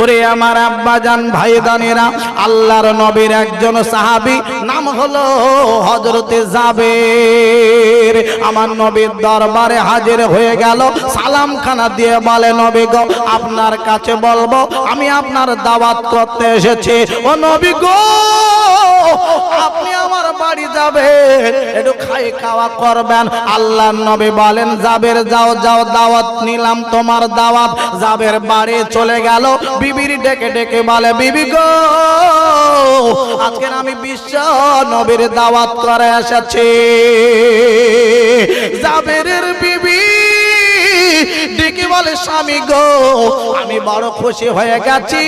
ওরে আমার আব্বা জান ভাই দানেরা আল্লাহর নবীর একজন সাহাবী, নাম হলো হজরতে জাবের। আমার নবীর দরবারে হাজির হয়ে গেল সালাম খানা দিয়ে বলে, নবী গো, আপনার কাছে বলব, আমি আপনার দাওয়াত করতে এসেছি। ও নবী গো, আপনি আমার বাড়ি যাবেন, একটু খাই খাওয়া করবেন। আল্লাহ নবী বলেন, জাবের, যাও যাও, দাওয়াত নিলাম, তোমার দাওয়াত। জাবের বাড়ি চলে গেল বিবির ডেকে ডেকে বলে, বিবি গো, আজকে আমি বিশ্ব নবীর দাওয়াত করে এসেছি। জাবেরের বিবি বলে, স্বামী গো, আমি বড় খুশি হয়ে গেছি।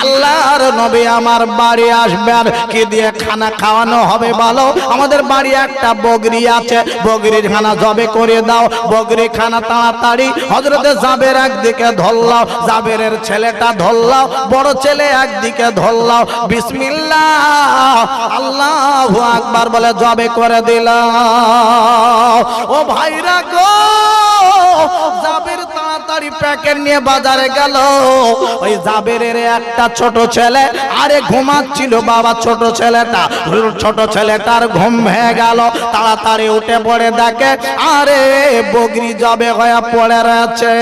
আল্লাহর নবী আমার বাড়ি আসবেন কি দিয়ে খানা খাওয়ানো হবে বলো? আমাদের বাড়ি একটা বগরি আছে, বগরির খানা জবে করে দাও। বগরি খানা তাড়াতাড়ি হজরতে জাবের একদিকে ধরলাও, জাবেরের ছেলেটা ধরলাও, বড় ছেলে একদিকে ধরলাও। বিসমিল্লাহ, আল্লাহ আকবার বলে জবে করে দিলাম। ও ভাইরা গো জাবের তাড়াতাড়ি প্যাকেট নিয়ে বাজারে গেল। ওই জাবেরের একটা ছোট ছেলে, আরে ঘুমাচ্ছিল বাবা ছোট ছেলেটা। ছোট ছেলেটার ঘুম ভেঙে গেল। তাড়াতাড়ি উঠে পড়ে দেখে, আরে বগরি জবে হয়ে পড়ে রয়েছে।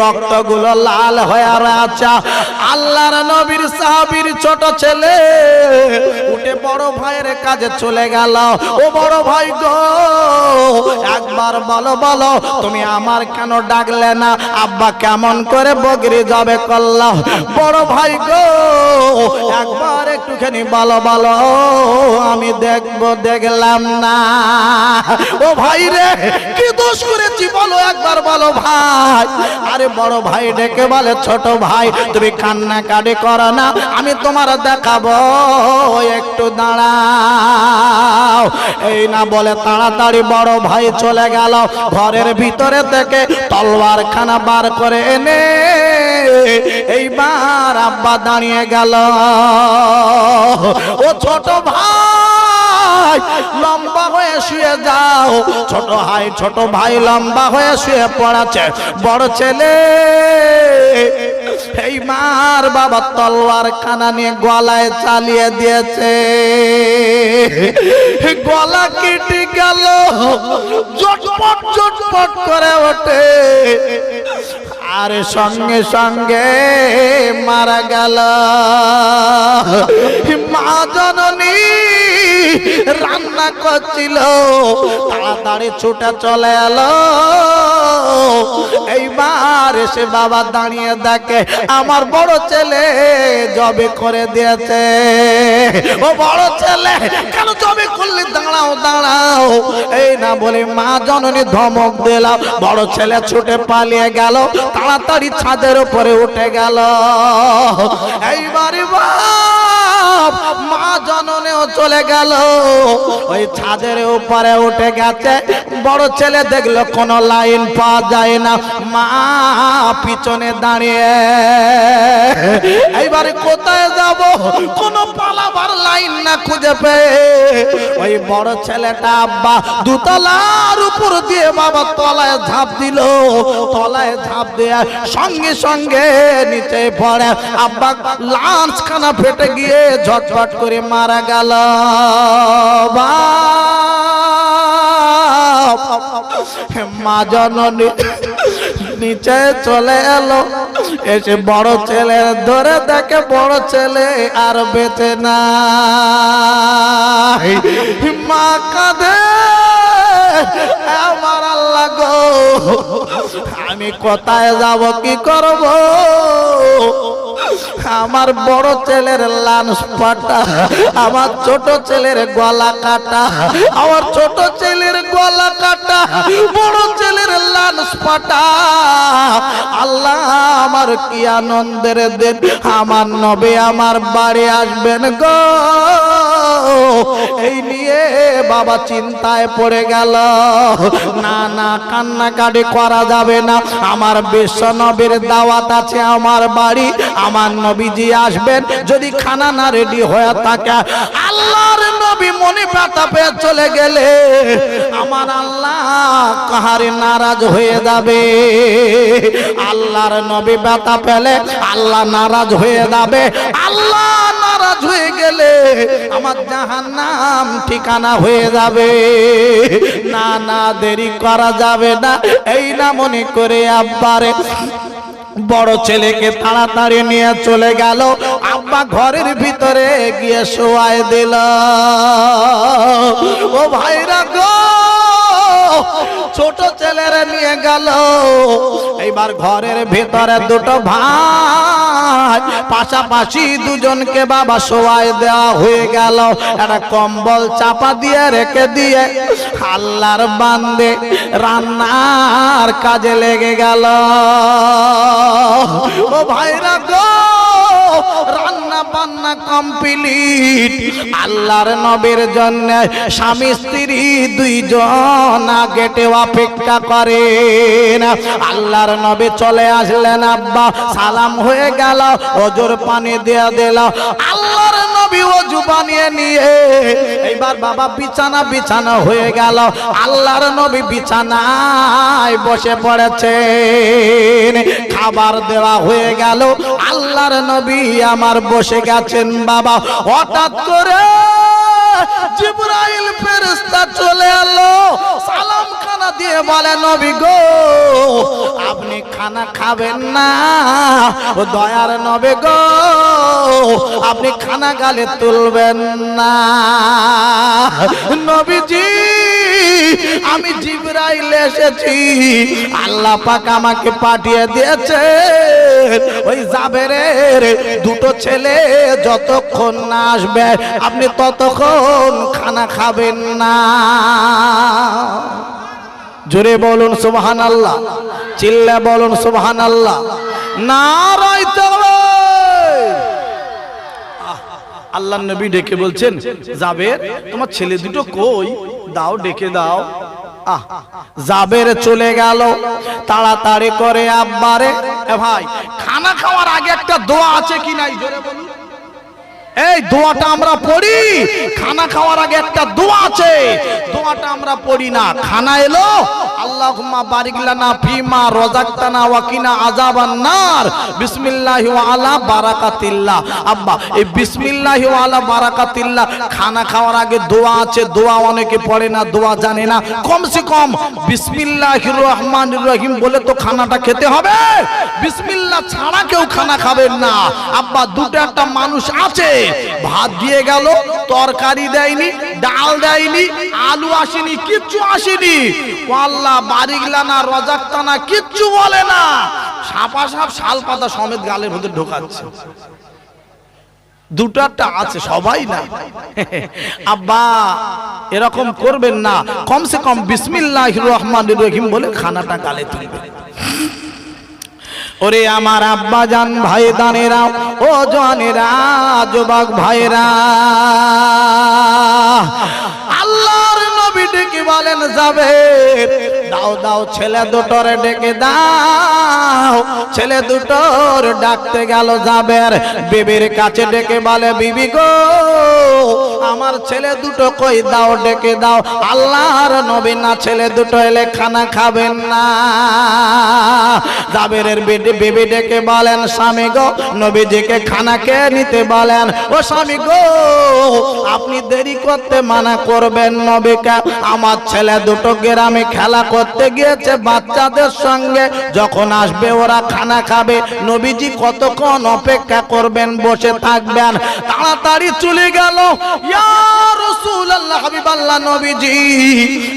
রক্তগুলো লাল হয়ে রয়েছে। আল্লাহর নবীর সাহাবীর ছোট ছেলে উঠে বড় ভাইয়ের কাজে চলে গেল। ও বড় ভাই গো, একবার বলো বলো, তুমি আমার কেন ডাকলে? না, আব্বা কেমন করে বগরি যাবে করলাম বড় ভাই গো, একবার একটুখানি বলো বলো, আমি দেখব, দেখলাম না। ও ভাই রে, কি দোষ করেছি বলো একবার, বলো ভাই। আরে বড় ভাই ডেকে বলে, ছোট ভাই, তুমি কান্না কাটি করো না, আমি তোমার দেখাবো, একটু দাঁড়াও। এই না বলে তাড়াতাড়ি বড় ভাই চলে গেল, ঘরের ভিতরে থেকে তলোয়ার খানা বার করে এনে এইবার আব্বা দাঁড়িয়ে গেল। ও ছোট ভাই, লম্বা হয়ে শুয়ে যাও। ছোট ভাই ছোট ভাই লম্বা হয়ে শুয়ে পড়াছে। বড় ছেলে এই মার বাবা তলোয়ার খানা নিয়ে গলায় চালিয়ে দিয়েছে। গলা কেটে গেল জটপট জটপট করে ওঠে। আর সঙ্গে সঙ্গে মারা গেল। মা জননী রান্না করছিল, তাড়াতাড়ি ছুটে চলে এলো। এইবার এসে বাবা দাঁড়িয়ে দেখে, আমার বড় ছেলে জবে করে দিয়েছে। ও বড় ছেলে, কেন জবে করলে? দাঁড়াও দাঁড়াও। এই না বলে মা জননী ধমক দিলাম বড় ছেলে ছুটে পালিয়ে গেল। তাড়াতাড়ি ছাদের উপরে উঠে গেল। এইবারে বাপ, মা জননেও চলে গেল। ওই ছাদের উপরে উঠে গেছে। বড় ছেলে দেখল কোনো লাইন পাওয়া যায় না। মা পিছনে দাঁড়িয়ে। এইবারে কোথায় যাব? কোনো পালাবার লাইন না খুঁজে পেয়ে। ওই বড় ছেলেটা আব্বা দুতলার উপর দিয়ে বাবা তলায় ঝাঁপ দিল। তলায় ঝাঁপ দিয়ে সঙ্গে সঙ্গে নিচে পড়ে। আব্বা লাঞ্চ খানা ফেটে গিয়ে ঝটপট করে মারা গেল। মা জননী। নিচে চলে এলো। এসে বড় ছেলে ধরে দেখে বড় ছেলে আর বেঁচে না কাঁদে, আমার আল্লাহ গো, আমি কোথায় যাব, কি করব? আমার বড় ছেলের লাঞ্চ পাটা আমার ছোট ছেলের গলা কাটা, আমার ছোট ছেলের গলা কাটা, বড় ছেলের লাঞ্চ পাটা আল্লাহ আমার কি আনন্দের দিন, আমার নবে আমার বাড়ি আসবেন গো। এই নিয়ে বাবা চিন্তায় পড়ে গেল। না না, কান্নাকাটি করা যাবে না। আমার বিশ্ব নবীর দাওয়াত আছে আমার বাড়ি, আমার নবীজি আসবেন, যদি খানা না রেডি হয়ে থাকে। আল্লাহর নবী মনে ব্যথা পেয়ে চলে গেলে আমার আল্লাহ কাহারে নারাজ হয়ে যাবে। আল্লাহর নবী ব্যথা পেলে আল্লাহ নারাজ হয়ে যাবে। আল্লাহ নারাজ হয়ে গেলে আমার জাহান্নাম ঠিকানা হয়ে যাবে। না না, দেরি করা যাবে না। এই না মনে করে আব্বারে বড় ছেলেকে তাড়াতাড়ি নিয়ে চলে গেল। আব্বা ঘরের ভিতরে গিয়ে শোয়ায় দিল। ও ভাইরা গো ছোট ছেলেরা নিয়ে গেল। এইবার ঘরের ভেতরে দুটো ভাই পাশাপাশি দুজনকে বাবা শোয়ায় দেওয়া হয়ে গেল। একটা কম্বল চাপা দিয়ে রেখে দিয়ে আল্লাহর বান্দে রান্নার কাজে লেগে গেল। ও ভাইরা গো! রান্না বান্না কমপ্লিট। আল্লাহর নবীর জন্য স্বামী স্ত্রী দুইজন গেটে অপেক্ষা করেন। আল্লাহর নবী চলে আসলেন, আব্বা, সালাম হয়ে গেল ওজোর পানি দিয়ে দিল। আল্লাহর নবী ওজু বানিয়ে নিয়ে। এইবার বাবা বিছানা বিছানা হয়ে গেল। আল্লাহর নবী বিছানায় বসে পড়েছেন। খাবার দেওয়া হয়ে গেল। আল্লাহর নবী আমার বসে গেছেন বাবা। হঠাৎ করে জিব্রাইল ফেরেশতা চলে এলো। সালাম খানা দিয়ে বলে, নবী গো, আপনি খানা খাবেন না। ও দয়ার নবে গো, আপনি খানা গালে তুলবেন না। নবীজি, আমি জিব্রাইল এসেছি। আল্লাহ পাক আমাকে পাঠিয়ে দিয়েছে ওই জাবেরের দুটো ছেলে যতক্ষণ না আসবে, আপনি ততক্ষণ খানা খাবেন না। জোরে বলুন সুবহান আল্লাহ চিল্লে বলুন সুবহান আল্লাহ না আল্লাহ নবী ডেকে বলছেন যাবে তোমার ছেলে দুটো কই? দাও, ডেকে দাও। আহ, জাবের চলে গেল। তাড়াতাড়ি করে আব্বারে। ভাই, খানা খাওয়ার আগে একটা দোয়া আছে কি নাই? জোরে বলুন। এই দোয়াটা আমরা পড়ি। খানা খাওয়ার আগে একটা দোয়া আছে। দোয়াটা আমরা পড়ি না। খানা এলো আল্লাহুম্মা বারিক লানা ফিমা রাযাকতানা ওয়া কিনা আযাবান নার। বিসমিল্লাহি ওয়া আলা বারাকাতিল্লাহ। আব্বা, এই বিসমিল্লাহি ওয়া আলা বারাকাতিল্লাহ খানা খাওয়ার আগে দোয়া আছে, দোয়া অনেকে পড়ে না, দোয়া জানে না। কমসে কম বিসমিল্লাহির রহমানির রহিম বলে তো খানাটা খেতে হবে। বিসমিল্লাহ ছাড়া কেউ খানা খাবেন না। আব্বা, দুটো একটা মানুষ আছে, ভাত দিয়ে গেল, তরকারি দেয়নি ডাল দেয়নি, আলু আসেনি, কিচ্ছু আসেনি। ও না বাড়িগুলানা রজাক্তানা কিচ্ছু বলে না। সাপা সাপ শাল পাতা সমেত গালের মধ্যে ঢোকাচ্ছে। দুটো একটা আছে, সবাই না। আব্বা, এরকম করবেন না। কমসে কম বিসমিল্লাহ রহমান রহিম বলে খানাটা গালে তুলবেন। ওরে আমার আব্বা যান ভাই দানেরা ও জানেরা যুবক ভাইরা আল্লাহর নবী ডেকে বলেন যাবে। দাও দাও, ছেলে দুটোরে ডেকে দাও। ছেলে দুটোর ডাকতে গেল যাবের বিবির কাছে ডেকে বলে, বিবি গো, আমার ছেলে দুটো কই? দাও, ডেকে দাও। আল্লাহর নবী না, ছেলে দুটো এলে খানা খাবেন না। জাবেরের বেবি ডেকে বলেন, স্বামী গো, নবীজিকে খানা কে নিতে বলেন। ও স্বামী গো, আপনি দেরি করতে মানা করবেন নবীকে। আমার ছেলে দুটো গ্রামে খেলা করতে গিয়েছে বাচ্চাদের সঙ্গে। যখন আসবে, ওরা খানা খাবে। নবীজি কতক্ষণ অপেক্ষা করবেন, বসে থাকবেন। তাড়াতাড়ি চলে গেল।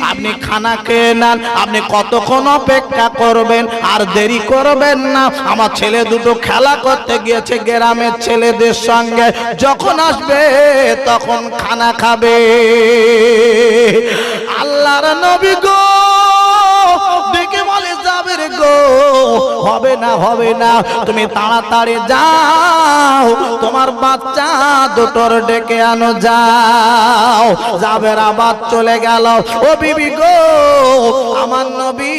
আপনি খানা খেয়ে নেন। আপনি কতক্ষণ অপেক্ষা করবেন? আর দেরি করবেন না। আমার ছেলে দুটো খেলা করতে গিয়েছে গ্রামের ছেলেদের সঙ্গে। যখন আসবে, তখন খানা খাবে। আল্লাহর নবী হবে না হবে না। তুমি তাড়াতাড়ি যাও, তোমার বাচ্চা দুটোর ডেকে আনো, যাও। যাবে আবার চলে গেল। ও বিবি গো, আমার নবী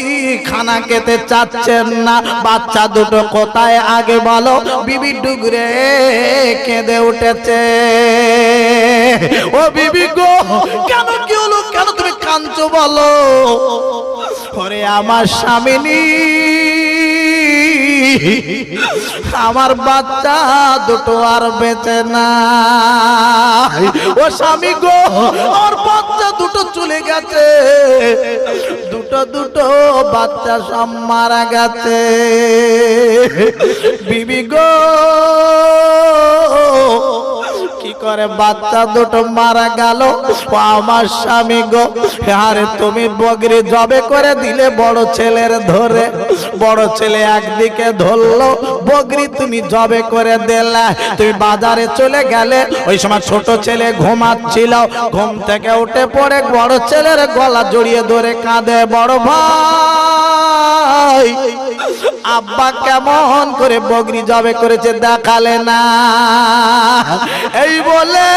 খানা খেতে চাচ্ছেন না। বাচ্চা দুটো কোথায়? আগে বলো। বিবি ডুগরে কেঁদে উঠেছে। ও বিবি গো, কেন কি হলো? কেন তুমি কাঁদছো বলো? ওরে আমার স্বামিনী। আমার বাচ্চা দুটো আর বেঁচে না। ও স্বামী গো আর বাচ্চা দুটো চলে গেছে। দুটো দুটো বাচ্চা সব মারা গেছে। বিবি গো করে বাচ্চা দুটো মারা গেল। আমার স্বামী গো, আরে তুমি বগরি জবে করে দিলে বড় ছেলের ধরে। বড় ছেলে একদিকে ধরলো, বগরি তুমি জবে করে দিলে। তুমি বাজারে চলে গেলে, ওই সময় ছোট ছেলে ঘুমাচ্ছিল। ঘুম থেকে উঠে পড়ে বড় ছেলের গলা জড়িয়ে ধরে কাঁদে, বড় ভাই আব্বা কেমন করে বগরি জবে করেছে দেখালে না। এই বলে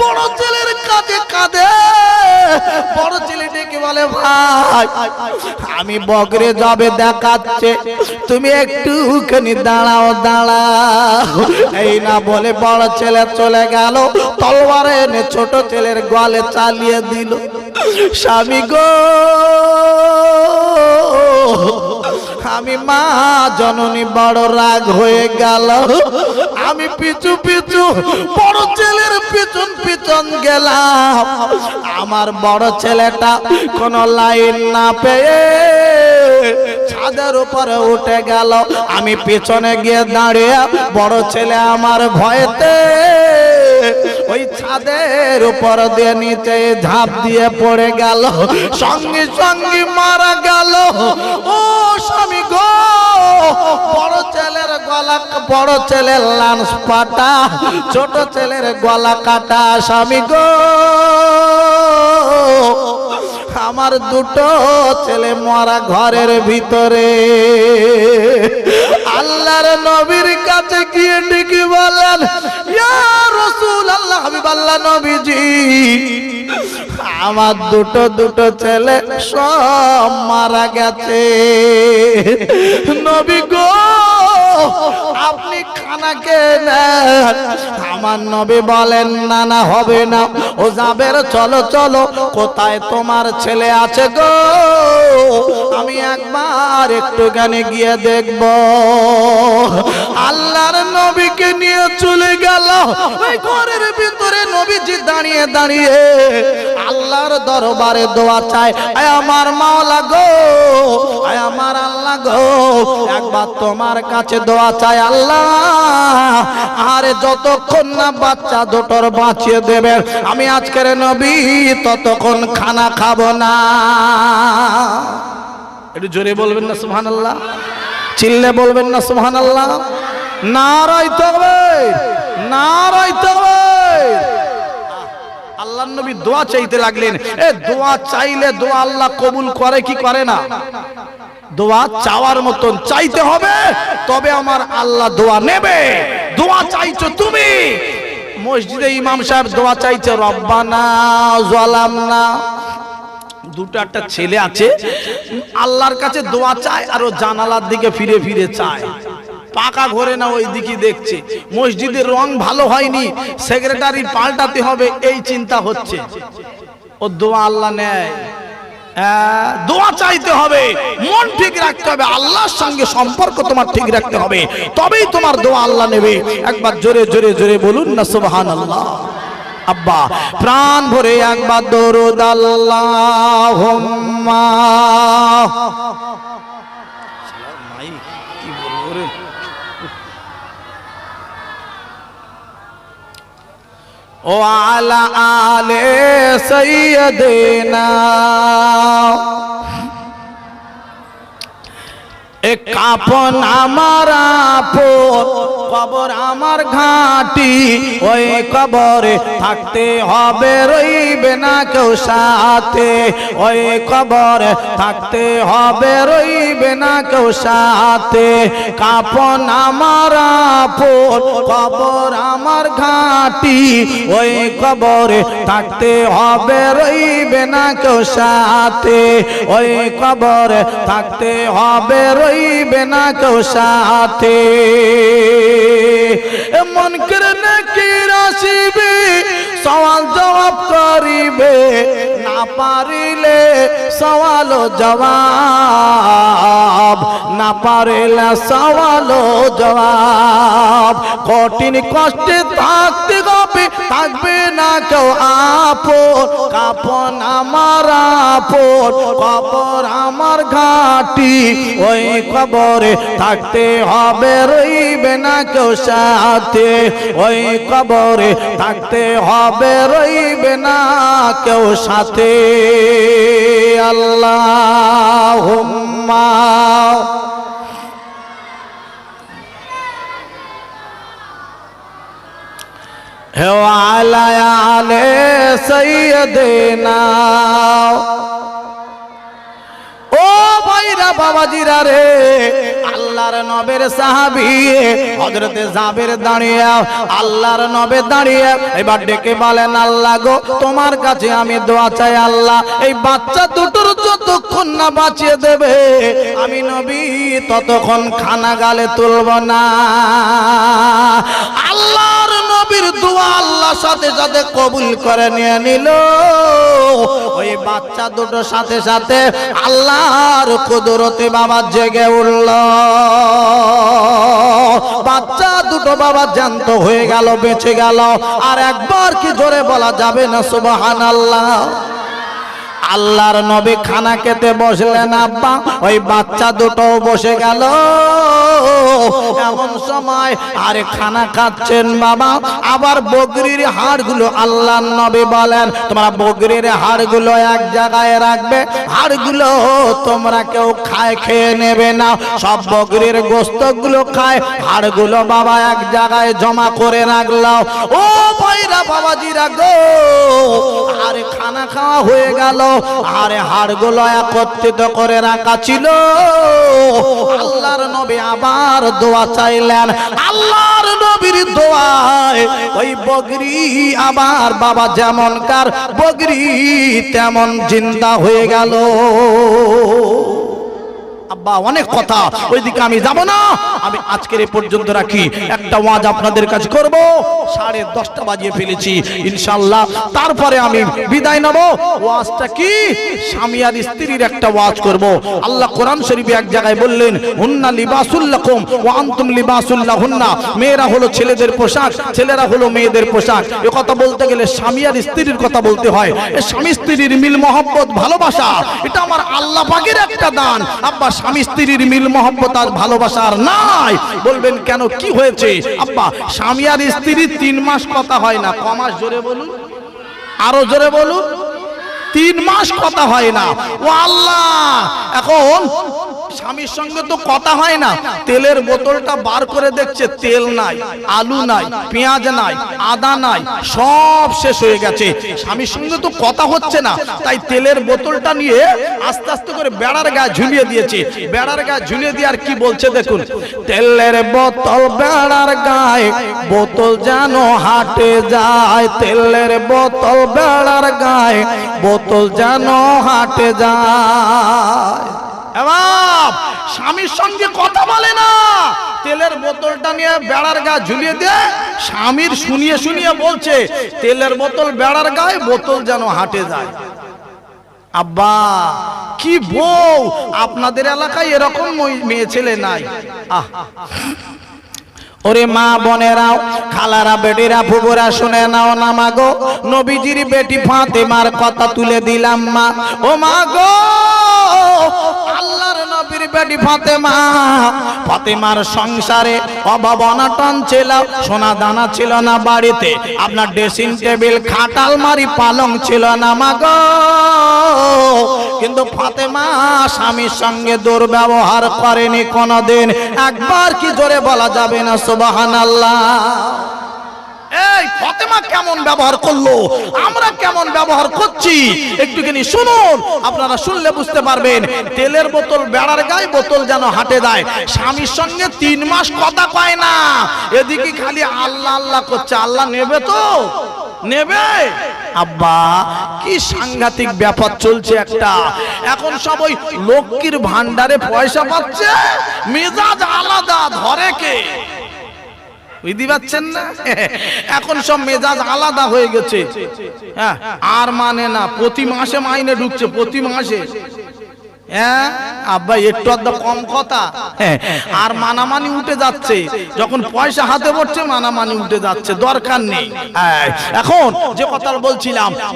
বড় ছেলের কাঁধে কাঁদে বড় ছেলে ডেকে বলে, ভাই, আমি বগরে জবে দেখাচ্ছে, তুমি একটুখানি দাঁড়াও দাঁড়াও। এই না বলে বড় ছেলে চলে গেল তলবারে এনে ছোট ছেলের গলে চালিয়ে দিল। স্বামী গো আমি মা, জননী বড় রাগ হয়ে গেল। আমি পিছু পিছু বড় ছেলের পিছন পিছন গেলাম। আমার বড় ছেলেটা কোন লাইন না পেয়ে ছাদের উপরে উঠে গেল। আমি পেছনে গিয়ে দাঁড়িয়ে বড় ছেলে আমার ভয়েতে ওই ছাদের উপর দিয়ে নিচে ঝাঁপ দিয়ে পড়ে গেল। সঙ্গে সঙ্গে মারা গেল। ও স্বামী গো, বড় ছেলের গলা, বড় ছেলের লাঞ্চ পাটা, ছোট ছেলের গলা কাটা। স্বামী গো, আমার দুটো ছেলে মরা ঘরের ভিতরে। আল্লাহর নবীর কাছে গিয়ে বলেন আমার দুটো দুটো ছেলে সব মারা গেছে। নবী গো আপনি খানাকে নেন আমার নবী বলেন, না না, হবে না। ও যাবের, চলো চলো। কোথায় তোমার ছেলে আছে গো? আমি একবার একটুখানি গিয়ে দেখব। আল্লাহর নবীকে নিয়ে চলে গেল। ওই ঘরের ভিতরে নবীজি দাঁড়িয়ে দাঁড়িয়ে আল্লাহর দরবারে দোয়া চায়। আয় আমার মাওলা গো, আয় আমার আল্লাহ গো, একবার তোমার কাছে দোয়া চাই আল্লাহ। আরে যতক্ষণ না, বাচ্চা দুটোর বাঁচিয়ে দেবেন। আমি আজকের নবী, ততক্ষণ খানা খাব না। একটু জোরে বলবেন না সুহান আল্লাহ চিল্লে বলবেন না সুহান আল্লাহ নারাই তবে নারাই তবে আল্লাহ নবী দোয়া চাইতে লাগলেন। এ দোয়া চাইলে দোয়া আল্লাহ কবুল করে কি করে না? দোয়া চাওয়ার মতন চাইতে হবে, তবে আমার আল্লাহ দোয়া নেবে। দোয়া চাইছো তুমি। মসজিদে ইমাম সাহেব দোয়া চাইছে, রব্বানা জালামনা। দুটো একটা ছেলে আছে, আল্লাহর কাছে দোয়া চায় আর ও জানালার দিকে ফিরে ফিরে চায়। পাকা ঘরে না ওই দিকে দেখছে। মসজিদের রং ভালো হয়নি, সেক্রেটারি পাল্টাতে হবে, এই চিন্তা হচ্ছে। ও দোয়া আল্লাহ নেয়। দোয়া চাইতে হবে। মন ঠিক রাখতে হবে, আল্লাহর সঙ্গে সম্পর্ক তোমার ঠিক রাখতে হবে। তবেই তোমার দোয়া আল্লাহ নেবে। একবার জোরে জোরে জোরে বলুন না সুবহান আল্লাহ আব্বা, প্রাণ ভরে একবার দরুদ আল্লাহুম্মা। কি বলব আলে সৈয়দেনা এ কাপন আমার আপন, কবর আমার ঘাটি, ওই কবরে থাকতে হবে, রইবে না কেউ সাথে। ওই কবরে থাকতে হবে, রইবে না কেউ সাথে। কাপন আমার আপন, কবর আমার ঘাটি, ওই কবরে থাকতে হবে, রইবে না কেউ সাথে। ওই কবরে থাকতে হবে রইবে না কেউ সাথে মন করে নাকি রাশিবি সওয়াল জবাব করিবে না পারিলে সওয়াল জবাব না পারিলে সওয়াল জবাব কঠিন কষ্টে থাকতে হবে থাকবে কেউ আপন, কাপন আমার আপন, কবর আমার ঘাটি, ওই কবরে থাকতে হবে, রইবে না কেউ সাথে। ওই কবরে থাকতে হবে, রইবে না কেউ সাথে। আল্লাহ আলায়ালে সৈয়দেনা। ও ভাইরা বাবাজিরা রে আল্লাহর নবের সাহাবি। হযরতে জাবের দাঁড়িয়ে, আল্লাহর নবে দাঁড়িয়ে, এবার ডেকে বলেন, আল্লাহ গো, তোমার কাছে আমি দোয়া চাই, আল্লাহ, এই বাচ্চা দুটোর যতক্ষণ না বাঁচিয়ে দেবে, আমি নবী ততক্ষণ খানা গালে তুলব না। আল্লাহর নবীর দোয়া আল্লাহ সাথে সাথে কবুল করে নিয়ে নিল। ওই বাচ্চা দুটো সাথে সাথে আল্লাহর কুদরতে বাবা জেগে উঠল। বাচ্চা দুটো বাবা জ্যান্ত হয়ে গেল, বেঁচে গেল। আর একবার কি জোরে বলা যাবে না সুবাহান আল্লাহ আল্লাহর নবী খানা খেতে বসলেন, আব্বা। ওই বাচ্চা দুটো বসে গেল। এমন সময় আরে খানা খাচ্ছেন বাবা। আবার বগরির হাড়গুলো আল্লাহর নবী বলেন, তোমরা বগরির হাড়গুলো এক জায়গায় রাখবে। হাড়গুলো তোমরা কেউ খায়, খেয়ে নেবে না। সব বগরির গোস্তগুলো খায়। হাড়গুলো বাবা এক জায়গায় জমা করে রাখলাম ও ভাইরা বাবাজিরা গো, আরে খানা খাওয়া হয়ে গেল। আরে হাড়গুলো একত্রিত করে রাখা ছিল। আল্লাহর নবী আবার দোয়া চাইলেন। আল্লাহর নবীর দোয়ায় ওই বগরি আবার বাবা যেমনকার বগরি তেমন জিন্দা হয়ে গেল। আব্বা, অনেক কথা। ওইদিকে আমি যাব না। আমি আজকের এই পর্যন্ত রাখি। একটা ওয়াজ আপনাদের কাছে করব। সাড়ে দশটা বাজিয়ে ফেলেছি ইনশাল্লাহ তারপরে আমি বিদায় নেব। ওয়াজটা কি? স্বামী আর স্ত্রীর একটা ওয়াজ করব। আল্লাহ কোরআন শরীফে এক জায়গায় বললেন, হুন্না লিবাসুল্লাকুম ওয়া আনতুম লিবাসুল্লাহ হুন্না মেয়েরা হলো ছেলেদের পোশাক, ছেলেরা হলো মেয়েদের পোশাক। এ কথা বলতে গেলে স্বামী আর স্ত্রীর কথা বলতে হয়। এ স্বামী স্ত্রীর মিল, মহব্বত, ভালোবাসা, এটা আমার আল্লাহ পাকের একটা দান। আব্বা স্বামী স্ত্রীর মিল, মহব্বত আর ভালোবাসার নাই। বলবেন, কেন? কি হয়েছে? আব্বা, স্বামী আর স্ত্রীর তিন মাস কথা হয় না। ক মাস জোরে বলুন? আরও জোরে বলুন? তিন মাস কথা হয় না। ও আল্লাহ! এখন স্বামীর সঙ্গে তো কথা হয় না। তেলের বোতলটা বার করে দেখছে তেল নাই, আলু নাই, পেঁয়াজ নাই, আদা নাই, সব শেষ হয়ে গেছে। স্বামীর সঙ্গে তো কথা হচ্ছে না। তাই তেলের বোতলটা নিয়ে আস্তে আস্তে করে বেড়ার গায়ে ঝুলিয়ে দিয়েছে। বেড়ার গায়ে ঝুলিয়ে দিয়ে আর কি বলছে দেখুন। তেলের বোতল বেড়ার গায়ে, বোতল যেন হাটে যায়। তেলের বোতল বেড়ার গায়ে, বোতল যেন হাটে যায়। স্বামীর সঙ্গে কথা বলে না। তেলের বোতলটা নিয়ে বেড়ার গা ঝুলিয়ে দিয়ে স্বামীর শুনিয়ে শুনিয়ে বলছে, তেলের বোতল বেড়ার গায়ে, বোতল যেন হাটে যায়। আব্বা, কি বউ, আপনাদের এলাকায় এরকম মেয়ে ছেলে নাই। আহ। ওরে মা বোনেরাও খালারা, বেটিরা ফুবুরা শুনে নাও না মা গো। নবীজির বেটি ফাতেমার কথা তুলে দিলাম মা। ও মা গো! আল্লাহর নবীর বেটি ফাতেমা। ফাতেমার সংসারে অভাব অনাটন ছিল সোনা দানা ছিল না বাড়িতে, আপনার ড্রেসিং টেবিল খাট আলমারি পালং ছিল না, মা গো। কিন্তু ফাতেমা স্বামীর সঙ্গে দুর্ব্যবহার করেনি কোনোদিন। একবার কি জোরে বলা যাবে না সুবাহান আল্লাহ এই ফাতেমা কেমন ব্যবহার করল? আমরা কেমন ব্যবহার করছি? একটুখানি শুনুন, আপনারা শুনলে বুঝতে পারবেন, তেলের বোতল, বেড়ার গায়ে বোতল যেন হাটে দেয়। স্বামীর সঙ্গে তিন মাস কথা কয় না। এদিকে খালি আল্লাহ আল্লাহ করছে। আল্লাহ নেবে তো? নেবে? আব্বা, কি সাংঘাতিক ব্যাপার চলছে একটা। এখন সব ওই লক্ষ্মীর ভান্ডারে পয়সা পাচ্ছে। মেজাজ আলাদা, ধরে কে? বুঝতে পাচ্ছেন না? এখন সব মেজাজ আলাদা হয়ে গেছে। হ্যাঁ আর মানে না, প্রতি মাসে মাইনে ঢুকছে, প্রতি মাসে।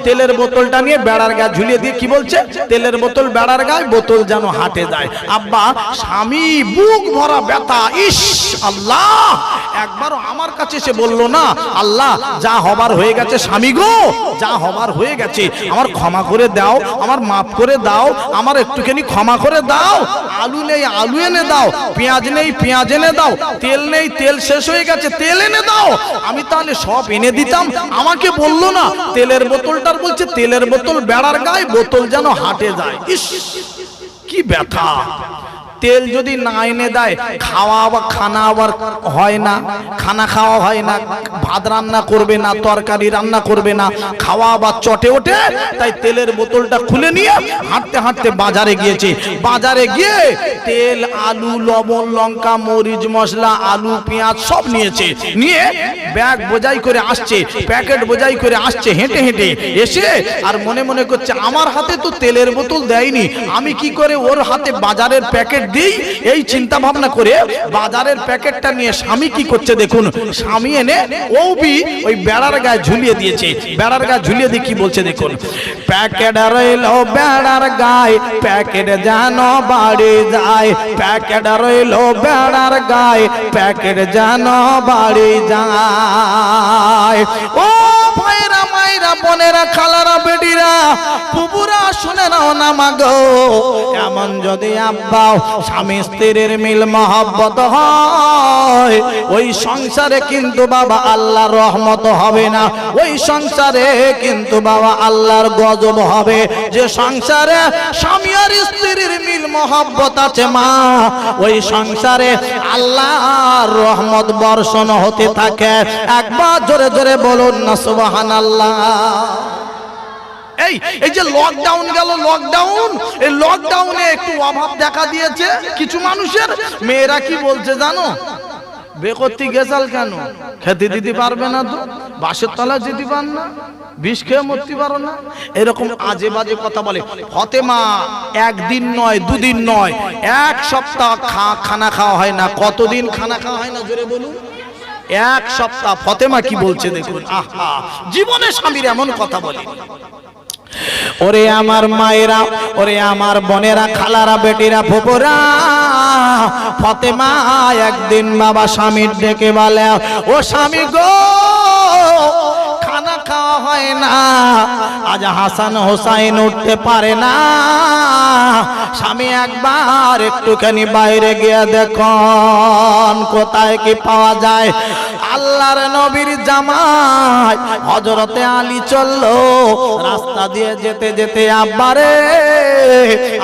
তেলের বোতলটা নিয়ে বেড়ার গায়ে ঝুলিয়ে দিয়ে কি বলছে? তেলের বোতল বেড়ার গায়ে, বোতল যেন হাটে যায়। আব্বা, স্বামী, বুক ভরা ব্যথা। ইস, আল্লাহ! একবারও আমার কাছে সে বলল না, আল্লাহ, যা হবার হয়ে গেছে স্বামী গো, যা হবার হয়ে গেছে। আমার ক্ষমা করে দাও, আমার মাফ করে দাও, আমার একটুখানি ক্ষমা করে দাও। আলু নেই, আলু এনে দাও। পেঁয়াজ নেই, পেঁয়াজ এনে দাও। তেল নেই, তেল শেষ হয়ে গেছে, তেল এনে দাও। আমি তাহলে সব এনে দিতাম। আমাকে বলল না, তেলের বোতলটার বলছে, তেলের বোতল বেড়ার গায়ে বোতল যেন হাটে যায়। কি ব্যথা। তেল যদি না এনে দেয়, খাওয়া আবার খানা আবার হয় না, খানা খাওয়া হয় না, ভাত রান্না করবে না, তরকারি রান্না করবে না, খাওয়া আবার চটে ওঠে, তাই তেলের বোতলটা খুলে নিয়ে হাঁটতে হাঁটতে বাজারে গিয়েছে। বাজারে গিয়ে তেল, আলু, লবণ, লঙ্কা, মরিচ, মশলা, আলু, পেঁয়াজ সব নিয়েছে। নিয়ে ব্যাগ বোঝাই করে আসছে, প্যাকেট বোঝাই করে আসছে, হেঁটে হেঁটে এসে আর মনে মনে করছে, আমার হাতে তো তেলের বোতল দেয়নি, আমি কি করে ওর হাতে বাজারের প্যাকেট দিই এই চিন্তা ভাবনা করে বাজারের প্যাকেটটা নিয়ে স্বামী কি করছে দেখুন। স্বামী এনে ও বি ওই বেড়ার গায়ে ঝুলিয়ে দিয়েছে। বেড়ার গায়ে ঝুলিয়ে দিয়ে কি বলছে দেখুন? প্যাকেট রইল বেড়ার গায়ে, প্যাকেট যেন বাড়ি যায়। প্যাকেট রইল বেড়ার গায়ে, প্যাকেট যেন বাড়ি যায়। ও মাইরা বোনেরা খালারা বেটিরা পুপুরা শুনে নাও না মাগো। এমন যদি আব্বা, স্বামী স্ত্রীর মিল মহব্বত হয়, ওই সংসারে কিন্তু বাবা আল্লাহর রহমত হবে না। ওই সংসারে কিন্তু বাবা আল্লাহর গজব হবে। যে সংসারে স্বামী আর স্ত্রীর মিল মহব্বত আছে মা, ওই সংসারে আল্লাহর রহমত বর্ষণ হতে থাকে। একবার জোরে জোরে বলুন না সুবাহান আল্লাহ এই এই যে লকডাউন গেল লকডাউন এই লকডাউনে একটু অভাব দেখা দিয়েছে কিছু মানুষের। মেয়েরা কি বলছে জানো? বেকর্তি গেছাল কেন? খেতে দিতে পারবে না তো বাসের তলা যেতে পার না, বিষ খেয়ে মরতে পারো না। এরকম আজে বাজে কথা বলে। ফতেমা, একদিন নয়, দুদিন নয়, এক সপ্তাহ খা, খানা খাওয়া হয় না। কতদিন খানা খাওয়া হয় না, জোরে বলুন? এক সপ্তাহ ফতেমা কি বলছে দেখুন আহা জীবনে স্বামীর এমন কথা বলে। ওরে আমার মায়েরা ওরে আমার বোনেরা খালারা বেটিরা ফুপুরা ফতেমা একদিন বাবা স্বামীর ডেকে বলে ও স্বামী গো খাওয়া হয় না। আজ হাসান হোসাইন উঠতে পারে না। স্বামী একবার একটুখানি বাইরে গিয়ে দেখুন, কোথায় কি পাওয়া যায়। আল্লাহর নবীর জামাই হজরতে আলী চলল, রাস্তা দিয়ে যেতে যেতে আব্বারে,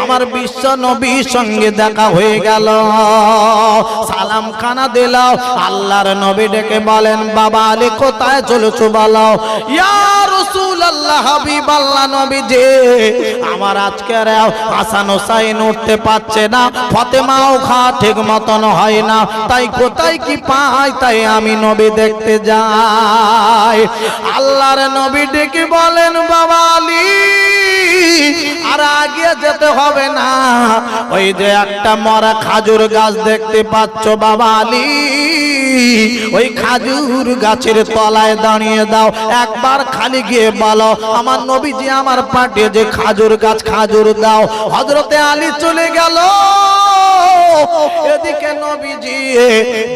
আমার বিশ্ব নবীর সঙ্গে দেখা হয়ে গেল। সালাম খানা দিল, আল্লাহর নবী ডেকে বলেন, বাবা আলী, কোথায় চলেছো বলো? আমার আজকের উঠতে পারছে না খা ঠিক মতন হয় না, তাই কোথায় কি তাই আমি নবী দেখতে আল্লাহর নবী ডেকে বলেন, বাবা আলী? আর আগে যেতে হবে না। ওই যে একটা মরা খাজুর গাছ দেখতে পাচ্ছ বাবা আলী। ওই খাজুর গাছের তলায় দাঁড়িয়ে দাও, একবার খালি গিয়ে বলো, আমার নবীজি আমার পাটে যে খাজুর গাছ খাজুর দাও। হজরতে আলী চলে গেল। এদিকে নবীজি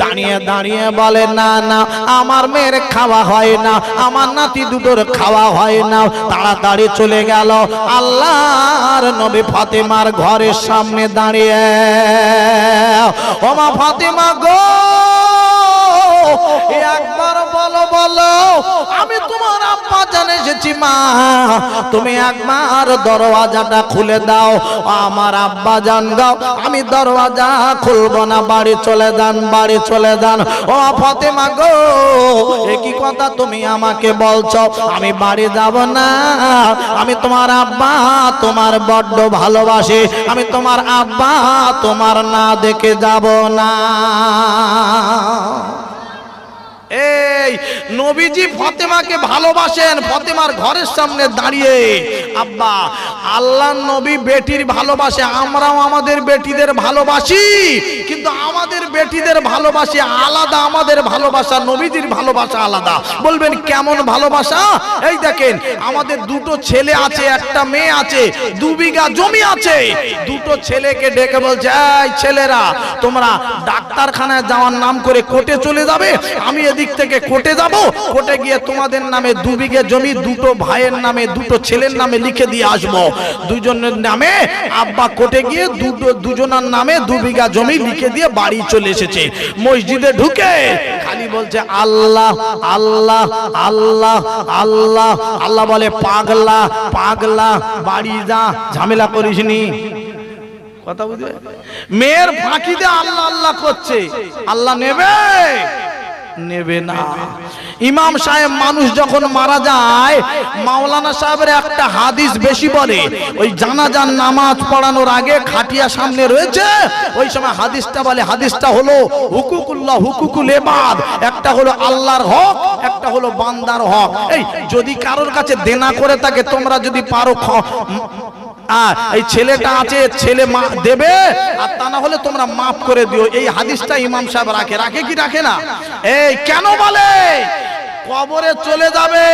দাঁড়িয়ে দাঁড়িয়ে বলে, না না, আমার মেয়ের খাওয়া হয় না, আমার নাতি দুটোর খাওয়া হয় না। তাড়াতাড়ি চলে গেল। আল্লাহর নবী ফাতেমার ঘরের সামনে দাঁড়িয়ে, ওমা ফাতেমা গো একবার বলো বলো, আমি তোমার আব্বা জানে এসেছি, মা। তুমি একবার দরওয়াজাটা খুলে দাও। আমার আব্বা জান গাও আমি দরওয়াজা খুলবো না। বাড়ি চলে যান, বাড়ি চলে যান। ও ফতেমা গো একই কথা তুমি আমাকে বলছো? আমি বাড়ি যাব না। আমি তোমার আব্বা, তোমার বড্ড ভালোবাসি। আমি তোমার আব্বা, তোমার না দেখে যাব না। নবীজি ফতেমাকে ভালোবাসেন, ফতেমার ঘরের সামনে দাঁড়িয়ে। আব্বা আল্লাহ নবী বেটির ভালোবাসে, আমরাও আমাদের বেটিদের ভালোবাসি, কিন্তু আমাদের বেটিদের ভালোবাসি আলাদা, আমাদের ভালোবাসা, নবীজির ভালোবাসা আলাদা। বলবেন, কেমন ভালোবাসা? এই দেখেন, আমাদের দুটো ছেলে আছে, একটা মেয়ে আছে, দু বিঘা জমি আছে। দুটো ছেলেকে ডেকে বলছে, এই ছেলেরা, তোমরা ডাক্তারখানায় যাওয়ার নাম করে কোর্টে চলে যাবে, আমি এদিক থেকে কোর্টে যাব। কোর্টে গিয়ে তোমাদের নামে দু বিঘে জমি, দুটো ভাইয়ের নামে, দুটো ছেলের নামে লিখে দিয়ে আসব। দুজনের নামে আব্বা কোর্টে গিয়ে দুটো, দুজনের নামে দু বিঘা জমি লিখে দিয়ে বাড়ি চলে এসেছে। মসজিদে ঢুকে খালি বলছে, আল্লাহ আল্লাহ আল্লাহ আল্লাহ। আল্লাহ বলে, পাগলা পাগলা, বাড়ি যা, ঝামেলা করিসনি কথা বুঝবে মেয়ের ফাঁকিতে আল্লাহ আল্লাহ করছে। আল্লাহ নেবে? নেবে না। ইমাম সাহেব মানুষ যখন মারা যায় মাওলানা সাহেবের একটা হাদিস বেশি বলে ওই জানাজান নামাজ পড়ানোর আগে খাটিয়া সামনে রয়েছে ওই সময় হাদিসটা বলে হাদিসটা হলো হুকুকুল্লাহ হুকুকুল এবাদ একটা হলো আল্লাহর হক একটা হলো বান্দার হক। এই যদি কারোর কাছে দেনা করে থাকে তোমরা যদি পারো এই ছেলেটা আছে ছেলে মা দেবে, আর তা না হলে তোমরা মাফ করে দিও। এই হাদিসটা ইমাম সাহেব রাখে। রাখে কি রাখে না? এই কেন বলে? কবরে চলে যাবে।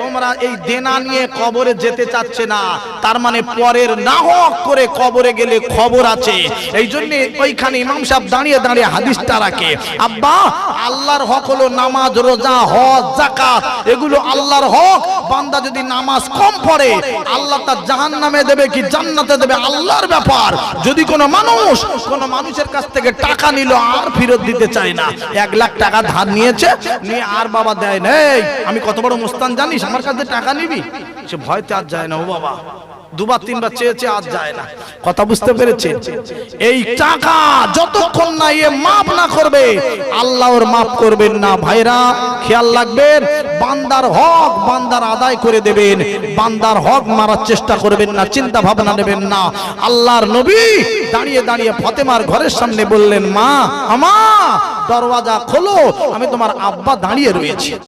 তোমরা এই দেনা নিয়ে কবরে যেতে চাচ্ছে না। তার মানে পরের না হক করে কবরে গেলে খবর আছে। এই জন্য ওইখানে ইমাম সাহেব দাঁড়িয়ে দাঁড়িয়ে হাদিসটা রাখে। আব্বা, আল্লাহর হক হলো নামাজ, রোজা, হজ জাকাত এগুলো আল্লাহর হক। বান্দা যদি নামাজ কম পড়ে, আল্লাহ তার জাহান নামে দেবে কি জান্নাতে দেবে? আল্লাহর ব্যাপার। যদি কোনো মানুষ কোনো মানুষের কাছ থেকে টাকা নিল, আর ফেরত দিতে চায় না। এক লাখ টাকা ধার নিয়েছে, নিয়ে আর বাবা দেয় নেই। আমি কত বড় মুস্তান জানিস? আমার কাছে টাকা নিবি? সে ভয়তে আর যায় না, ও বাবা। দুবার, তিনবার চেয়েছে আজ যায় না। কথা বুঝতে পেরেছে? এই টাকা যতক্ষণ না এ মাফ না করবে, আল্লাহ ওর মাপ করবেন না। ভাইরা, খেয়াল রাখবেন, বান্দার হক বান্দার আদায় করে দেবেন। বান্দার হক মারার চেষ্টা করবেন না, চিন্তা ভাবনা নেবেন না। আল্লাহর নবী দাঁড়িয়ে দাঁড়িয়ে ফতেমার ঘরের সামনে বললেন, মা, আমা দরওয়াজা খোলো আমি তোমার আব্বা দাঁড়িয়ে রয়েছি।